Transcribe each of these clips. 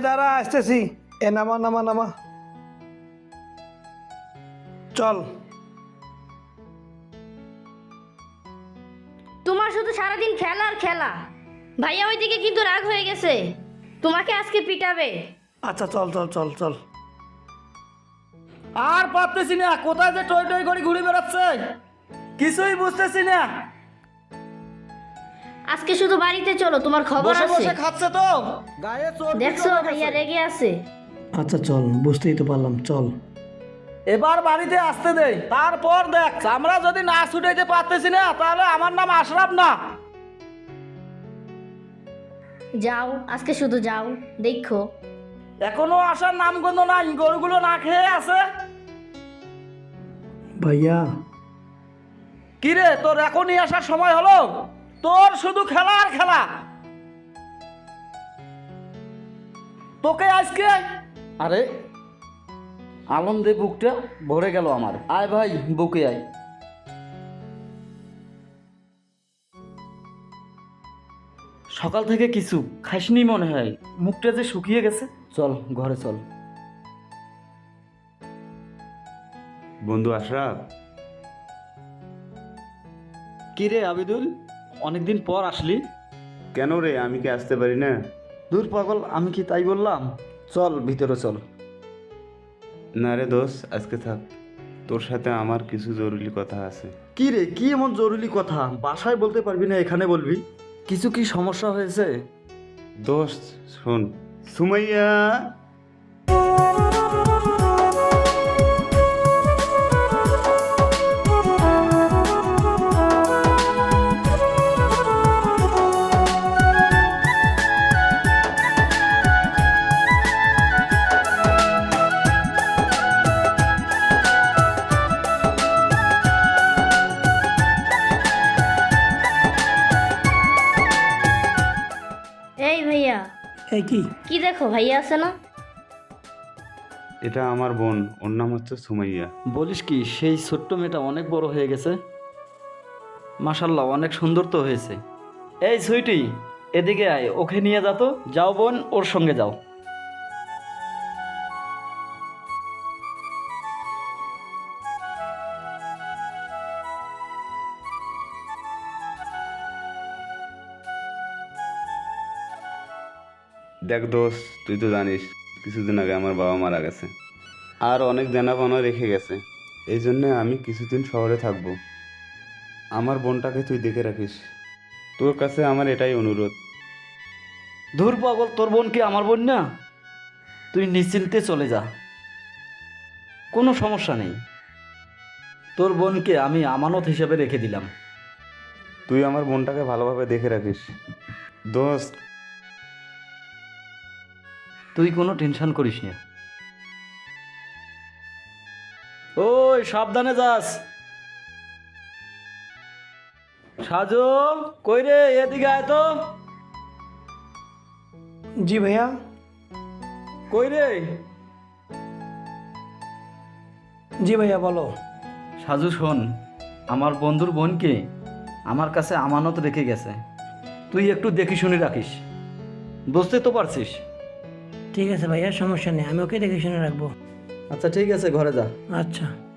দাঁড়া আসতেছি। এ নামা নামা নামা। চল। তোমার শুধু সারাদিন খেলা আর খেলা। ভাইয়া ওইদিকে কিন্তু রাগ হয়ে গেছে। তোমাকে আজকে পিটাবে। আচ্ছা চল চল চল চল। আর পারতেছি না কোথায় যে টয় টয় করে ঘুরে বেড়াচ্ছে? কিছুই বুঝতেছি না। আজকে শুধু বাড়িতে চলো তোমার খবর বসে আছে? বসে খাচ্ছে তো। গায়ে চোট দেখছ ভাইয়া রেগে আছে? আচ্ছা চল বুঝতেই তো পারলাম চল। এবার বাড়িতে আসতে দেই তারপর দেখ আমরা যদি না ছুটাইতে পারতেছি না তাহলে আমার নাম আশরাফ না। যাও আজকে শুধু যাও দেখো। এখনও আসার নামগন্ধ নাই গরুগুলো না খেয়ে আছে? ভাইয়া। কিরে তোর এখনই আসার সময় হলো? তোর শুধু খেলা আর খেলা। তোকে আজকে আরে আনন্দে বুকটা ভরে গেল আমার। আয় ভাই বুকে আয়। সকাল থেকে কিছু খাসনি মনে হয়। মুখটা যে শুকিয়ে গেছে। চল ঘরে চল। বন্ধু আশরাফ। কিরে আবিদুল? অনেকদিন পর আসলি। কেন রে? আমি কি আসতে পারি না? দূর পাগল আমি কি তাই বললাম? চল ভিতরে চল। না রে দোষ আজকে থাক। তোর সাথে আমার কিছু জরুরি কথা আছে। কি রে? কি এমন জরুরি কথা? বাসায় বলতে পারবি না এখানে বলবি? কিছু কি সমস্যা হয়েছে? দোষ শোন। সুমাইয়া এই কি? কি দেখো ভাইয়া আছে না? এটা আমার বোন ওর নাম হচ্ছে সুমাইয়া। বলিস কি সেই ছোট্ট মেয়েটা অনেক বড় হয়ে গেছে। মাশাল্লাহ অনেক সুন্দর তো হয়েছে। এই সুইটি এদিকে আয় ওকে নিয়ে যা তো। যাও বোন ওর সঙ্গে যাও। দেখ দোষ তুই তো জানিস কিছুদিন আগে আমার বাবা মারা গেছে। আর অনেক দেনাপানা রেখে গেছে। এই জন্য আমি কিছুদিন শহরে থাকব। আমার বোনটাকে তুই দেখে রাখিস। তোর কাছে আমার এটাই অনুরোধ। ধুর পাগল তোর বোন কি আমার বোন না? তুই নিশ্চিন্তে চলে যা। কোনো সমস্যা নেই। তোর বোনকে আমি আমানত হিসেবে রেখে দিলাম। তুই আমার বোনটাকে ভালোভাবে দেখে রাখিস। দোস্ত তুই কোনো টেনশন করিস না। ওই সাবধানে যাস। সাজো কই রে এদিকে আয় তো। জি ভাইয়া। কই রে জি ভাইয়া বলো। সাজু শোন আমার বন্ধুর বোনকে আমার কাছে আমানত রেখে গেছে। তুই একটু দেখি শুনে রাখিস। বুঝতে তো পারছিস? ঠিক আছে ভাইয়া সমস্যা নেই আমি ওকে দেখে শুনে রাখব। আচ্ছা ঠিক আছে ঘরে যা। আচ্ছা।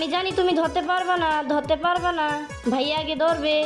আমি জানি তুমি ধরতে পারবে না ধরতে পারবে না। ভাইয়াকে ধরবে।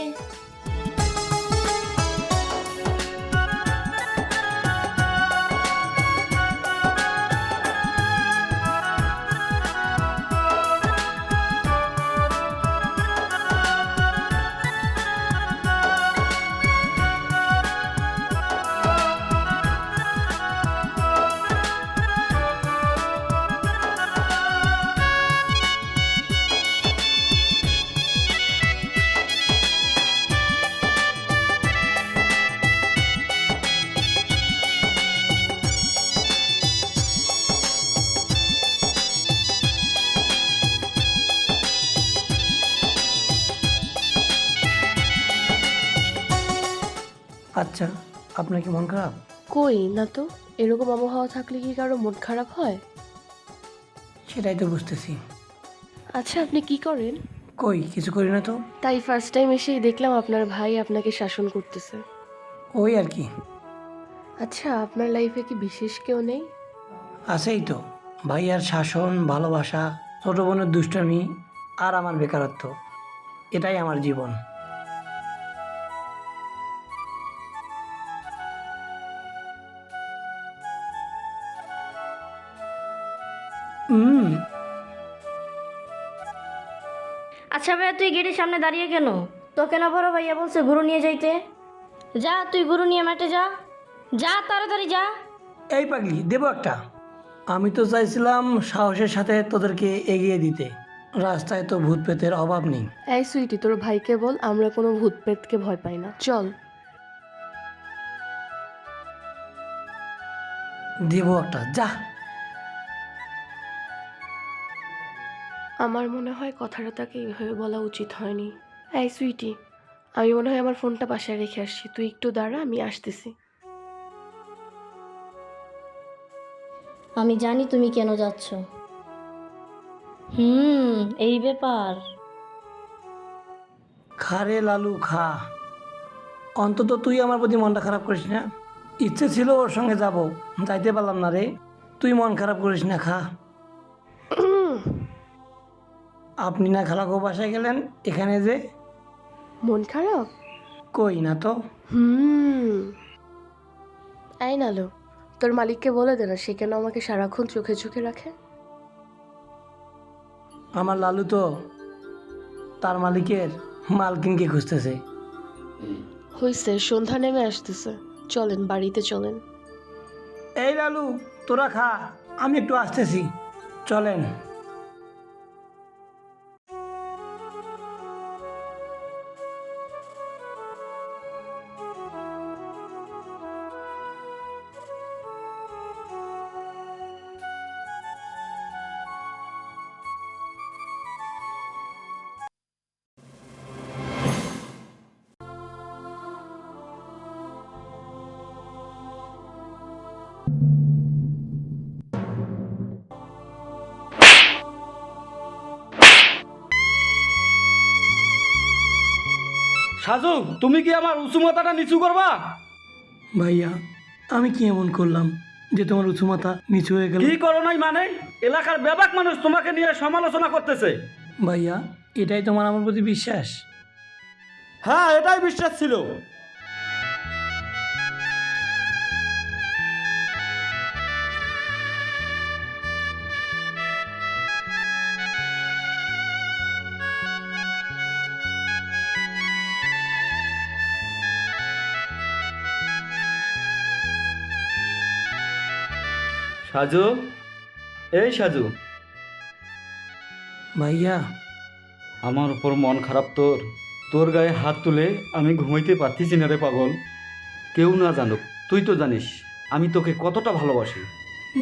আপনার কি মন খারাপ? কই না তো। এরকম আবহাওয়া থাকলে কি কারও মন খারাপ হয়? সেটাই তো বুঝতেছি। আচ্ছা আপনি কি করেন? কই কিছু করি না তো? তাই ফার্স্ট টাইম এসেই দেখলাম আপনার ভাই আপনাকে শাসন করতেছে। ওই আর কি? আচ্ছা আপনার লাইফে কি বিশেষ কেউ নেই? আছেই তো। ভাইয়ার শাসন ভালোবাসা ছোট বোনের দুষ্টামি আর আমার বেকারত্ব। এটাই আমার জীবন। হুম। আচ্ছা ভাইয়া তুই গেটের সামনে দাঁড়িয়ে কেন? তোকে না বড় ভাইয়া বলছে গুরু নিয়ে যাইতে। যা তুই গুরু নিয়ে মাঠে যা। যা তাড়াতাড়ি যা। এই পাগলি দেবো একটা। আমি তো চাইছিলাম সাহসের সাথে তোদেরকে এগিয়ে দিতে। রাস্তায় তো ভূত পেতের অভাব নেই। এই সুইটি তোর ভাইকে বল আমরা কোনো ভূত প্রেতকে ভয় পাই না। চল। দেবো একটা যা। আমার মনে হয় কথাটা তাকে এইভাবে বলা উচিত হয়নি। এই সুইটি আমি মনে হয় আমার ফোনটা বাসায় রেখে আসছি। তুই একটু দাঁড়া আমি আসতেছি। আমি জানি তুমি কেন যাচ্ছ। হুম এই ব্যাপার। খা রে লালু খা। অন্তত তুই আমার প্রতি মনটা খারাপ করিস না। ইচ্ছে ছিল ওর সঙ্গে যাব যাইতে পারলাম না রে। তুই মন খারাপ করিস না খা। আপনি না খালাকো বাসায় গেলেন এখানে যে মন খারাপ? কই না তো? হুম। এই নালো তোর মালিককে বলে দে না সে কেন আমাকে সারাক্ষণ চোখে চোখে রাখে? আমার লালু তো তার মালিকের মালকিনকে খুঁজতেছে। হইছে সন্ধ্যা নেমে আসতেছে। চলেন বাড়িতে চলেন। এই লালু তোরা খা আমি একটু আসতেছি। চলেন। সাজু তুমি কি আমার উঁচু মাথাটা নিচু করবা? ভাইয়া আমি কি এমন করলাম যে তোমার উঁচু মাথা নিচু হয়ে গেল? কি করো নাই মানে? এলাকার ব্যাপক মানুষ তোমাকে নিয়ে সমালোচনা করতেছে। ভাইয়া এটাই তোমার আমার প্রতি বিশ্বাস। হ্যাঁ এটাই বিশ্বাস ছিল। সাজু? এই সাজু। ভাইয়া। আমার উপর মন খারাপ তোর। তোর গায়ে হাত তুলে আমি ঘুমাইতে পারতেছি না রে পাগল। কেউ না জানুক তুই তো জানিস আমি তোকে কতটা ভালোবাসি।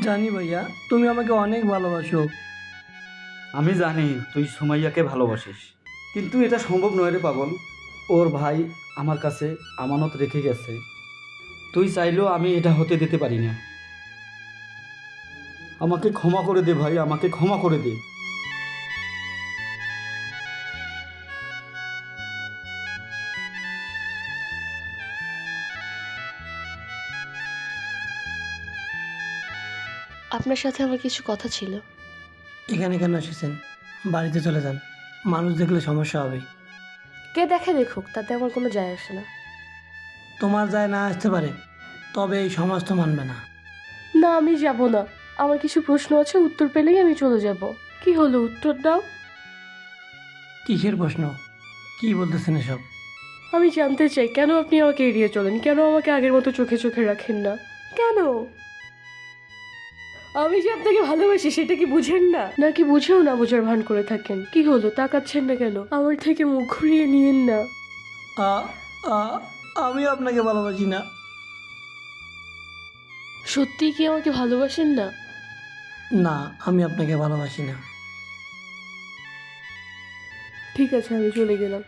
জানি ভাইয়া তুমি আমাকে অনেক ভালোবাসো। আমি জানি তুই সুমাইয়াকে ভালোবাসিস। কিন্তু এটা সম্ভব নয় রে পাগল। ওর ভাই আমার কাছে আমানত রেখে গেছে। তুই চাইলেও আমি এটা হতে দিতে পারি না। আমাকে ক্ষমা করে দে ভাই আমাকে ক্ষমা করে দে। আপনার সাথে আমার কিছু কথা ছিল। এখানে কেন এসেছেন? বাড়িতে চলে যান। মানুষ দেখলে সমস্যা হবে। কে দেখে দেখুক তাতে আমার কোনো যায় আসে না। তোমার যায় না আসতে পারে তবে এই সমাজ তো মানবে না। না আমি যাব না। আমার কিছু প্রশ্ন আছে উত্তর পেলেই আমি চলে যাব। কি হলো? উত্তর দাও। কিসের প্রশ্ন? কি বলতেছেন এসব? আমি জানতে চাই কেন আপনি আমাকে এড়িয়ে চলেন? কেন আমাকে আগের মতো চোখে চোখে রাখেন না? কেন? আমি যে আপনাকে ভালোবাসি সেটা কি বুঝেন না? নাকি বুঝেও না বোঝার ভান করে থাকেন? কি হলো? তাকাচ্ছেন না কেন? আমার থেকে মুখ ঘুরিয়ে নিয়েন না। আমি আপনাকে ভালোবাসি না। সত্যি কি আমাকে ভালোবাসেন না? না আমি আপনাকে ভালোবাসি না। ঠিক আছে আমি চলে গেলাম।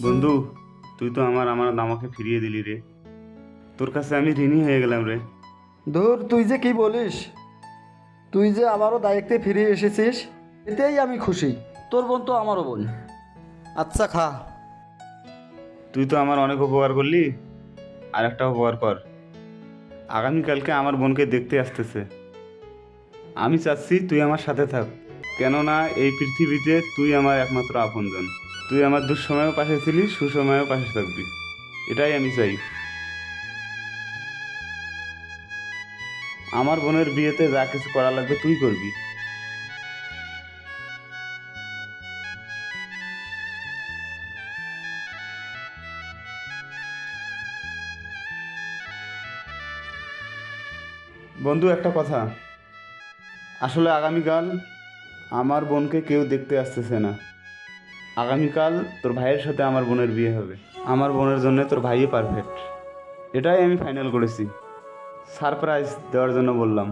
বন্ধু তুই তো আমার আমার আমাকে ফিরিয়ে দিলি রে। তোর কাছে আমি ঋণী হয়ে গেলাম রে। ধুর তুই যে কি বলিস? তুই যে আমারও দায়িত্বে ফিরে এসেছিস এতেই আমি খুশি। তোর বোন তো আমারও বোন। আচ্ছা খা। তুই তো আমার অনেক উপকার করলি আর একটা উপকার কর। আগামীকালকে আমার বোনকে দেখতে আসতেছে। আমি চাচ্ছি তুই আমার সাথে থাক কেননা এই পৃথিবীতে তুই আমার একমাত্র আপনজন। তুই আমার দুঃসময়েও পাশে ছিলি সুসময়েও পাশে থাকবি। এটাই আমি চাই। আমার বোনের বিয়েতে যা কিছু করা লাগবে তুই করবি। বন্ধু, একটা কথা। আসলে আগামীকাল আমার বোনকে কেউ দেখতে আসতেছে না। আগামীকাল তোর ভাইয়ের সাথে আমার বোনের বিয়ে হবে। আমার বোনের জন্য তোর ভাইই পারফেক্ট এটাই আমি ফাইনাল করেছি। সারপ্রাইজ দেওয়ার জন্য বললাম।